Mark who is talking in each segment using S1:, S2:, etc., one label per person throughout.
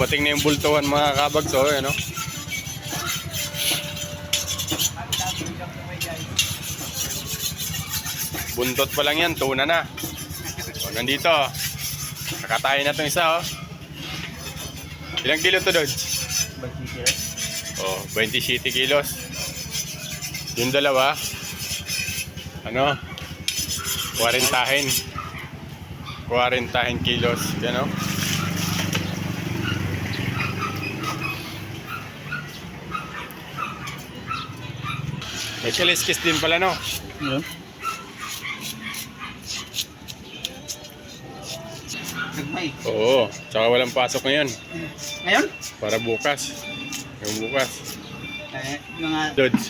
S1: Dumating na yung bultuhan mga kabags, oh, ano? Buntot pa lang yan, tuna na. O, nandito. Nakatayin na itong isa, oh. Ilang kilo to, Dodge? Oh, 20 city kilos. Yung dalawa, ano, 40 40 kilos, yan oh. May kaliskis din pala, no?
S2: Yun. Nagmay.
S1: Oo, tsaka walang pasok ngayon.
S2: Ngayon?
S1: Para bukas. Yung bukas.
S2: Eh, mga
S1: Dodge.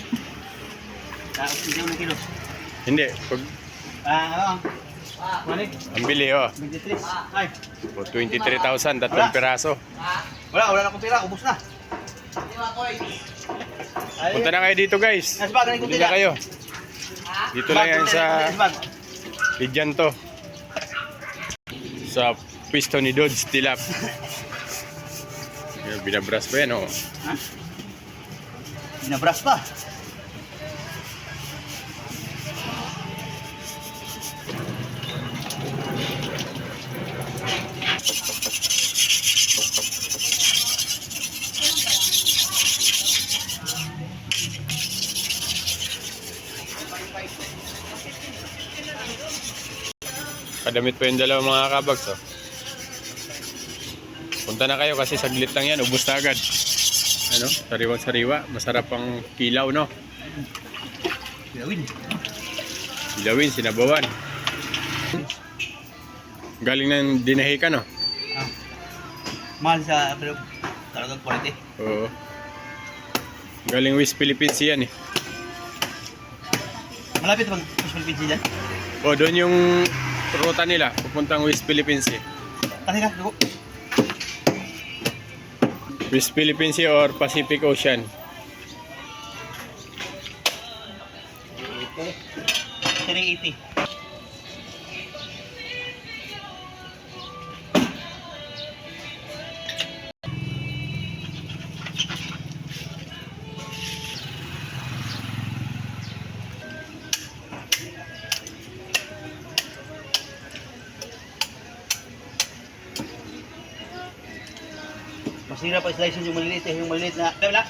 S2: taos hindi na kilo.
S1: Hindi, pag
S2: Ah, ano? Kumanig.
S1: ang bili, oh.
S2: 23. Ay,
S1: O, 23,000, tatlong piraso.
S2: wala, wala na akong tira. Ubus na. Ay,
S1: Punta na kayo dito, guys. Bili na kayo. Dito lang yan sa
S2: bag.
S1: Lidyan to. Sa pisto ni Dodge Tilap. Binabras pa yan, oh.
S2: Binabras pa.
S1: Kadamit pa yung dalawa mga kabags, oh. Punta na kayo kasi saglit lang yan, ubus na agad. Ano? Sariwang sariwa. Masarap ang kilaw, no?
S2: Gawin.
S1: Ilawin, sinabawan. Galing ng dinahi ka, no?
S2: Ah. Mahal sa pero talagang quality.
S1: Oo. Galing West Philippines yan, eh.
S2: Malapit bang Philippines dyan?
S1: O, doon yung ruta nila, pupuntang West Philippines Sea.
S2: Kasi ka, dugo.
S1: West Philippines Sea or Pacific Ocean.
S2: 380. Masira pa slices yung maliliit eh, yung maliliit na. Wala.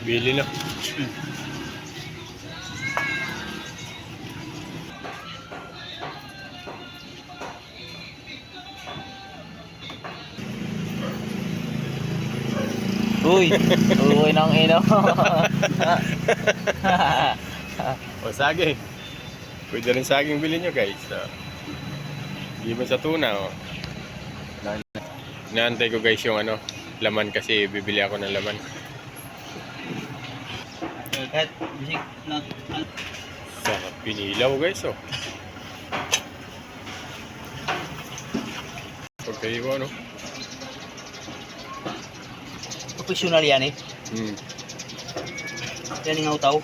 S1: Bili na.
S3: Uy, uy ng ino.
S1: O, saging. Pwede rin saging bilhin nyo, guys. Hindi mo sa tuna, o. Inaantay ko, guys, yung ano, laman kasi bibili ako ng laman. Sarap pinilaw, guys, oh. Pagkahiwa, no?
S2: professional yan eh.
S1: Hmm.
S2: Yan yung utaw.